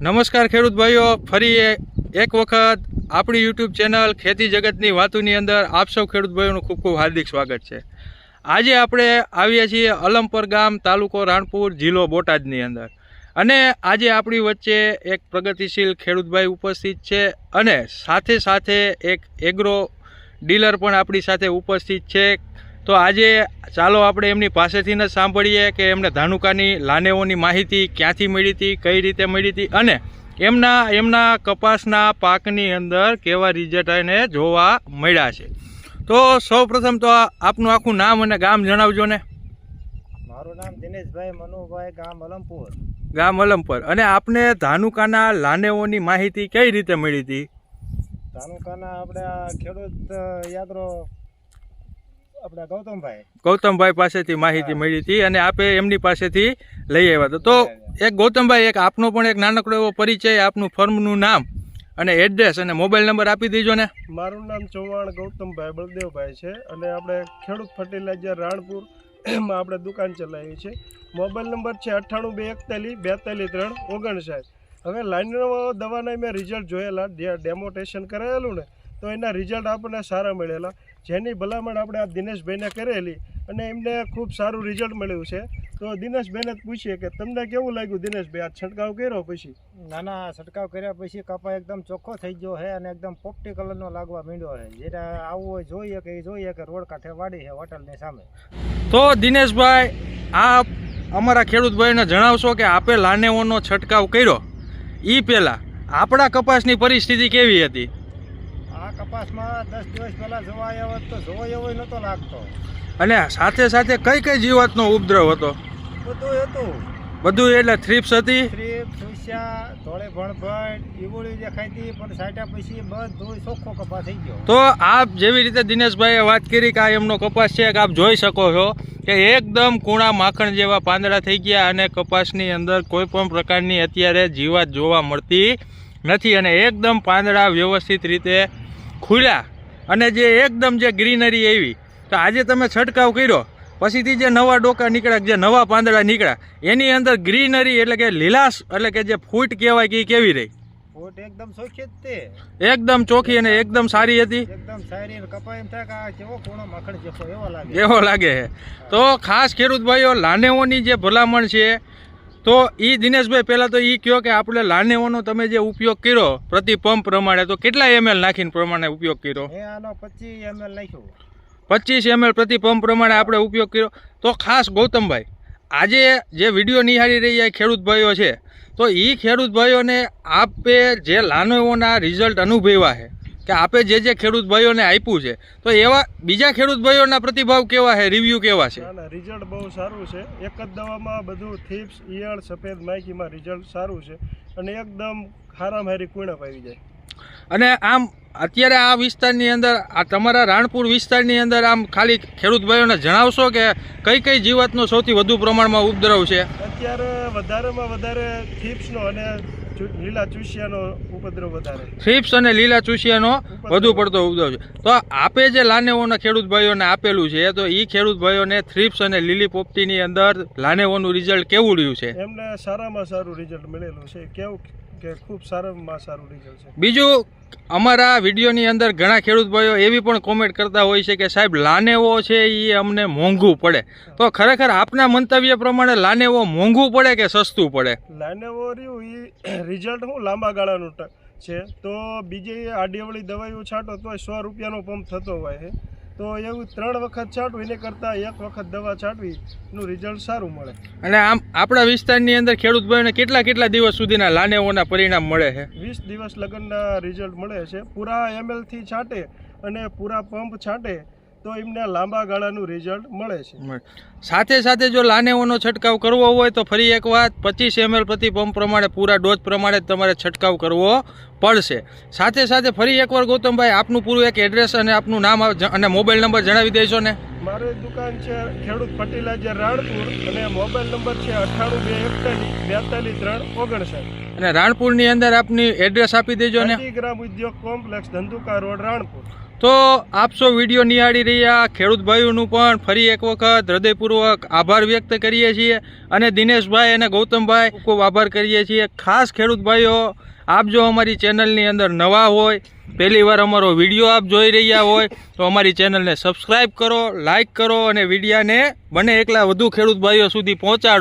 નમસ્કાર ખેડૂત ભાઈઓ, ફરી એક વખત આપણી યુટ્યુબ ચેનલ ખેતી જગતની વાતોની અંદર આપ સૌ ખેડૂત ભાઈઓનું ખૂબ ખૂબ હાર્દિક સ્વાગત છે. આજે આપણે આવ્યા છીએ અલમપર ગામ તાલુકો રાણપુર જિલ્લો બોટાદની અંદર. અને આજે આપણી વચ્ચે એક પ્રગતિશીલ ખેડૂતભાઈ ઉપસ્થિત છે અને સાથે સાથે એક એગ્રો ડીલર પણ આપણી સાથે ઉપસ્થિત છે. તો આજે ચાલો આપણે એમની પાસેથી જ સાંભળીએ કે એમને ધાનુકાની લાનેઓની માહિતી ક્યાંથી મળી હતી કઈ રીતે મળી હતી અને એમના એમના કપાસના પાકની અંદર કેવા રિઝલ્ટ એને જોવા મળ્યા છે. તો સૌ પ્રથમ તો આપનું આખું નામ અને ગામ જણાવજો ને. મારું નામ દિનેશભાઈ મનુભાઈ ગામ અલમપુર. ગામ અલમપુર. અને આપને ધાનુકાના લાનેઓની માહિતી કઈ રીતે મળી હતી? ધાનુકાના આપણે ખેડૂત યાદરો આપણે ગૌતમભાઈ. ગૌતમભાઈ પાસેથી માહિતી મળી હતી અને આપે એમની પાસેથી લઈ આવ્યા હતા. તો એક ગૌતમભાઈ એક આપનો પણ એક નાનકડો એવો પરિચય આપનું ફર્મનું નામ અને એડ્રેસ અને મોબાઈલ નંબર આપી દેજો ને. મારું નામ ચૌહાણ ગૌતમભાઈ બળદેવભાઈ છે અને આપણે ખેડૂત ફર્ટિલાઇઝર રાણપુર એમાં આપણે દુકાન ચલાવી છે મોબાઈલ નંબર છે અઠ્ઠાણું બે એકતાલીસ બેતાલીસ ત્રણ ઓગણસાઠ. હવે લાઈનો દવાના મેં રિઝલ્ટ જોયેલા જે ડેમો કરાયેલું ને તો એના રિઝલ્ટ આપણને સારા મળેલા. જેની ભલામણ આપણે આ દિનેશભાઈને કરેલી અને એમને ખૂબ સારું રિઝલ્ટ મળ્યું છે. તો દિનેશભાઈને જ પૂછીએ કે તમને કેવું લાગ્યું દિનેશભાઈ? આ છંટકાવ કર્યો પછી? ના ના છંટકાવ કર્યા પછી કપા એકદમ ચોખ્ખો થઈ ગયો છે અને એકદમ પોપટી કલરનો લાગવા માંડ્યો છે. જેને આવવું હોય જોઈએ કે એ જોઈએ કે રોડ કાંઠે વાડી છે હોટલની સામે. તો દિનેશભાઈ આપ અમારા ખેડૂત ભાઈને જણાવશો કે આપે લાનેઓનો છંટકાવ કર્યો. એ પહેલાં આપણા કપાસની પરિસ્થિતિ કેવી હતી? કપાસમાં દસ દિવસ પહેલા જોવા આવ્યો તો જોવા એવો નહોતો લાગતો. અને સાથે સાથે કઈ કઈ જીવાતનો ઉપદ્રવ હતો? બધું હતું. બધું એટલે થ્રીપ્સ હતી? થ્રીપ્સ સુસ્યા ધોળે ભણભણ ઈવોળી દેખાઈ હતી પણ સાટ્યા પછી બધું ચોખ્ખો કપાસ થઈ ગયો. તો આપ જેવી રીતે દિનેશભાઈએ વાત કરી કે આ એમનો કપાસ છે કે આપ જોઈ શકો છો કે એકદમ કૂણા માખણ જેવા પાંદડા થઈ ગયા અને કપાસની અંદર કોઈ પણ પ્રકારની અત્યારે જીવાત જોવા મળતી નથી અને એકદમ પાંદડા વ્યવસ્થિત રીતે ખુલ્યા અને જે એકદમ જે ગ્રીનરી એવી તો આજે તમે છંટકાવ કર્યો. પછીથી જે નવા ડોકા નીકળ્યા જે નવા પાંદડા નીકળ્યા એની અંદર ગ્રીનરી એટલે કે લીલાશ એટલે કે જે ફૂટ કહેવાય કે એ કેવી રહી? એકદમ ચોખ્ખી જ તે. એકદમ ચોખ્ખી અને એકદમ સારી હતી. એકદમ સારી અને એમ થાય કે આ કેવો કૂણો માખણ જેવો એવો લાગે. એવો લાગે છે. તો ખાસ ખેડૂત ભાઈઓ લાનેઓની જે ભલામણ છે તો એ દિનેશભાઈ પહેલાં તો એ કહો કે આપણે લાનેઓનો તમે જે ઉપયોગ કર્યો પ્રતિ પંપ પ્રમાણે તો કેટલા એમએલ નાખીને પ્રમાણે ઉપયોગ કર્યો? આનો પચીસ એમએલ નાખ્યો પચીસ એમએલ પ્રતિ પંપ પ્રમાણે આપણે ઉપયોગ કર્યો. તો ખાસ ગૌતમભાઈ આજે જે વીડિયો નિહાળી રહ્યા ખેડૂત ભાઈઓ છે તો એ ખેડૂત ભાઈઓને આપે જે લાનેવોના રિઝલ્ટ અનુભવ્યા છે કે આપે જે જે ખેડૂત ભાઈઓને આપ્યું છે તો એવા બીજા ખેડૂત ભાઈઓના પ્રતિભાવ કેવા છે રિવ્યૂ કેવા છે? રિઝલ્ટ બહુ સારું છે. એક જ દવામાં બધું થીપ્સ ઈયળ સફેદ માઇકીમાં રિઝલ્ટ સારું છે અને એકદમ હારામ હારી કુણપ આવી જાય. અને આમ અત્યારે આ વિસ્તારની અંદર આ તમારા રાણપુર વિસ્તારની અંદર આમ ખાલી ખેડૂત ભાઈઓને જણાવશો કે કઈ કઈ જીવાતનો સૌથી વધુ પ્રમાણમાં ઉપદ્રવ છે? અત્યારે વધારેમાં વધારે થીપ્સનો અને લીલા ચૂસિયાનો ઉપદ્રવ વધારે. થ્રીપ્સ અને લીલા ચૂસિયાનો વધુ પડતો ઉપદ્રવ છે. તો આપે જે લાનેવોના ખેડૂત ભાઈઓને આપેલું છે તો એ ખેડૂત ભાઈઓને થ્રીપ્સ અને લીલી પોપટીની અંદર લાનેવોનું રિઝલ્ટ કેવું રહ્યું છે? એમને સારામાં સારું રિઝલ્ટ મળેલું છે. કેવું કે ખૂબ સારામાં સારું રિઝલ્ટ છે. બીજું અમારા વિડીયોની અંદર ઘણા ખેડૂત ભાઈઓ એવી પણ કોમેન્ટ કરતા હોય છે કે સાહેબ લાનેવો છે એ અમને મોંઘું પડે. તો ખરેખર આપના મંતવ્ય પ્રમાણે લાનેવો મોંઘું પડે કે સસ્તું પડે? લાનેવો રહ્યું એ રિઝલ્ટ હું લાંબા ગાળાનું છે. તો બીજી આડીવાળી દવાઈઓ છાંટો તો સો રૂપિયાનો પંપ થતો હોય છે. તો એવું ત્રણ વખત છાંટવું એને કરતાં એક વખત દવા છાંટવી એનું રિઝલ્ટ સારું મળે. અને આમ આપણા વિસ્તારની અંદર ખેડૂત ભાઈને કેટલા કેટલા દિવસ સુધીના લાનેઓના પરિણામ મળે છે? વીસ દિવસ લગ્નના રિઝલ્ટ મળે છે. પૂરા એમએલથી છાંટે અને પૂરા પંપ છાંટે તો એમને લાંબા ગાળાનું રિઝલ્ટ મળે છે. સાથે સાથે જો લાનેઓનો છંટકાવ કરવો હોય તો ફરી એક વાત પચીસ એમએલ પ્રતિ પંપ પ્રમાણે પૂરા ડોઝ પ્રમાણે તમારે છંટકાવ કરવો પડશે. સાથે સાથે ફરી એકવાર ગૌતમભાઈ આપનું પૂરું એક એડ્રેસ અને આપનું નામ અને મોબાઈલ નંબર જણાવી દેશો ને. મારી દુકાન છે ખેડૂત ફર્ટિલાઇઝર રાણપુર અને મોબાઈલ નંબર છે અઠ્ઠાણું બે એકતાલીસ બેતાલીસ ત્રણ ઓગણસાઠ. અને રાણપુરની અંદર આપની એડ્રેસ આપી દેજો ને. ગ્રામ ઉદ્યોગ કોમ્પ્લેક્સ ધંધુકા રોડ રાણપુર. તો આપ સૌ વીડિયો નિહાળી રહ્યા ખેડૂત ભાઈઓનું પણ ફરી એક વખત હૃદયપૂર્વક આભાર વ્યક્ત કરીએ છીએ અને દિનેશભાઈ અને ગૌતમભાઈ ખૂબ આભાર કરીએ છીએ. ખાસ ખેડૂત ભાઈઓ, આપ જો અમારી ચેનલની અંદર નવા હોય, પહેલી વાર અમારો વીડિયો આપ જોઈ રહ્યા હોય, તો અમારી ચેનલને સબસ્ક્રાઈબ કરો, લાઇક કરો અને વિડીયાને બને એકલા વધુ ખેડૂત ભાઈઓ સુધી પહોંચાડો.